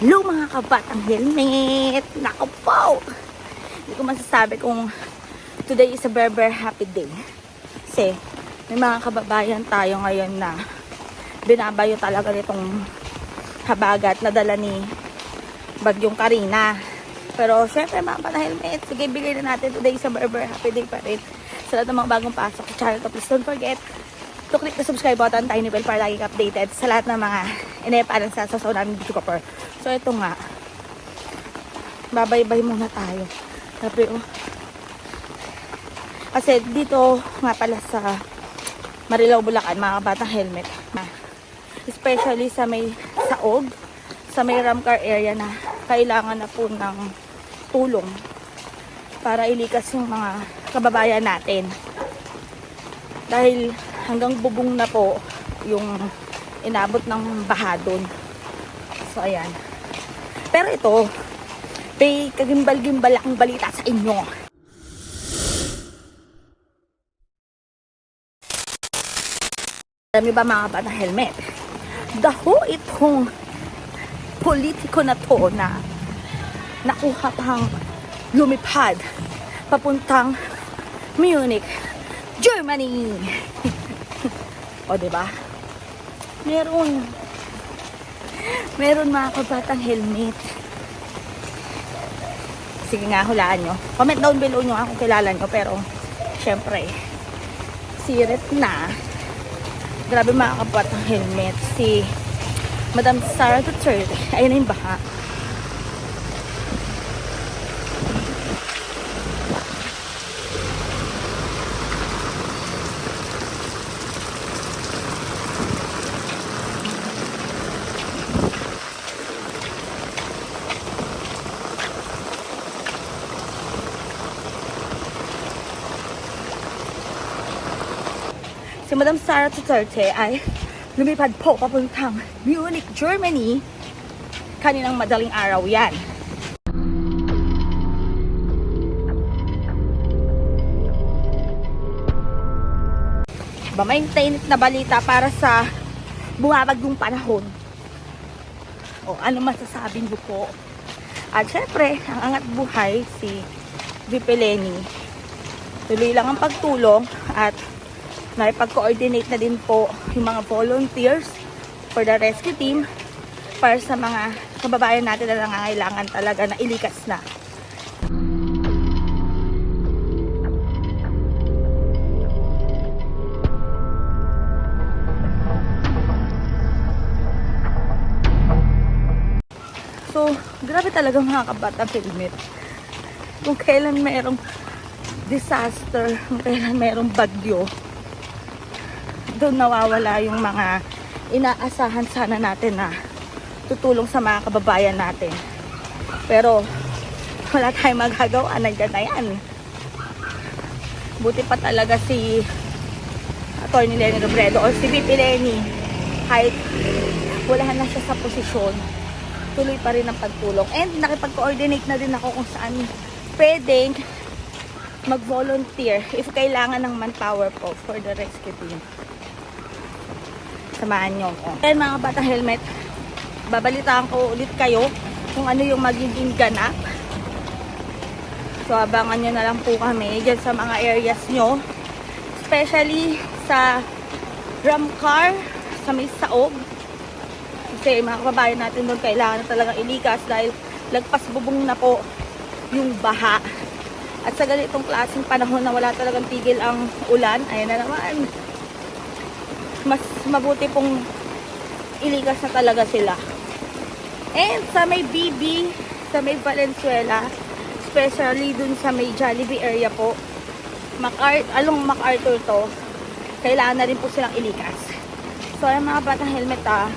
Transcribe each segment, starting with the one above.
Hello mga kabatang helmet! Nako po! Hindi ko masasabi kung today is a very very happy day. Kasi may mga kababayan tayo ngayon na binabayo talaga nitong habagat na dala ni Bagyong Karina. Pero syempre mga kabatang helmet, sige bigay na natin today is a very very happy day pa rin. Sa lahat ng mga bagong pasok sa channel ko, please don't forget to click the subscribe button, tiny bell para lagi updated sa lahat ng mga inepalan sa sasaw namin dito kapar. So ito nga, babaybay muna tayo. Sabi, oh. Kasi dito nga pala sa Marilao, Bulacan, mga batang helmet. Especially sa may saog, sa may Ramcar area na kailangan na po ng tulong para ilikas yung mga kababayan natin. Dahil hanggang bubong na po yung inabot ng baha doon. So, ayan. Pero ito, may kagimbal-gimbal akong balita sa inyo. Alam ba mga bata helmet? Daho itong politiko na to na nakuha pang lumipad papuntang Munich, Germany. o, di ba? Meron. Meron mga kabatang helmet. Sige nga, hulaan nyo. Comment down below nyo ako kilala nyo. Pero, syempre, sirit na. Grabe mga kabatang helmet. Si Madam Sarah Duterte. Ayun na yung baha. Si Madam Sarah Duterte ay lumipad po papuntang Munich, Germany. Kaninang madaling araw yan. Ba may tainit na balita para sa bumabagong panahon. O ano masasabi niyo po? At syempre, ang angat buhay si VP. Tuloy lang ang pagtulong at nakipag-coordinate na din po yung mga volunteers for the rescue team para sa mga kababayan natin na nangangailangan talaga na ilikas na. So, grabe talaga mga kabatang helmet. Kung kailan merong disaster, kung kailan merong bagyo, doon nawawala yung mga inaasahan sana natin na tutulong sa mga kababayan natin. Pero wala tayong magagawa, nandyan na yan. Buti pa talaga si Atty. Lenny Robredo o si VP Lenny kahit wala na siya sa posisyon tuloy pa rin ang pagtulong and nakipag-coordinate na din ako kung saan pwedeng mag-volunteer if kailangan ng manpower po for the rescue team samahan nyo ko. Ayan mga bata helmet, babalitaan ko ulit kayo kung ano yung magiging ganap. So abangan nyo na lang po kami dyan sa mga areas nyo. Especially sa Ramcar, sa may Saog. Kasi mga kababayan natin doon kailangan na talagang ilikas dahil lagpas bubong na po yung baha. At sa ganitong klaseng panahon na wala talagang tigil ang ulan, ayan na naman mas mabuti pong iligas na talaga sila. And sa may BB, sa may Valenzuela, especially dun sa may Jollibee area po, Macar along MacArthur to, kailangan na rin po silang ilikas. So, ay mga batang helmet ah,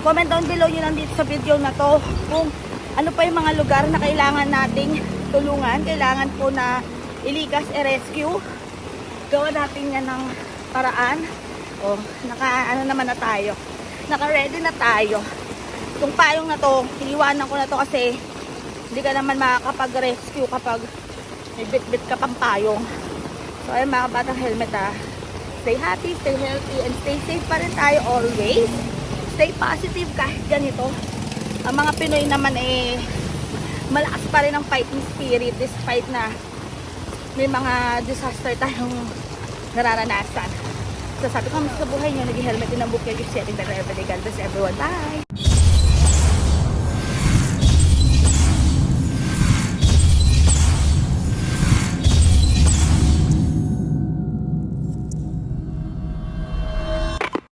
comment down below nyo lang dito sa video na to kung ano pa yung mga lugar na kailangan nating tulungan, kailangan po na ilikas, e-rescue. Gawa natin yan ng paraan Oh, naka ano naman na tayo. Naka-ready na tayo. Itong payong na to, iniwanan ko na to kasi hindi ka naman makakapag-rescue kapag may bit-bit ka pang payong. So, ayun mga batang helmet ah. Stay happy, stay healthy, and stay safe pa rin tayo always. Stay positive kahit ganito. Ang mga Pinoy naman eh, malakas pa rin ang fighting spirit despite na may mga disaster tayong nararanasan. So sabi ko, sa buhay nyo, nag-helmet din ang book you're sharing better every day. God bless everyone. Bye!